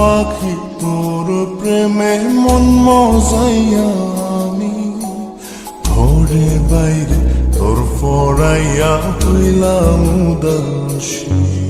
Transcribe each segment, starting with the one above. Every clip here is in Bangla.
পাখি তোর প্রেমে মন আমি। ধরে বাইরে তোর ফড়াইয়া হইলাম উদাসী।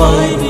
বাইরে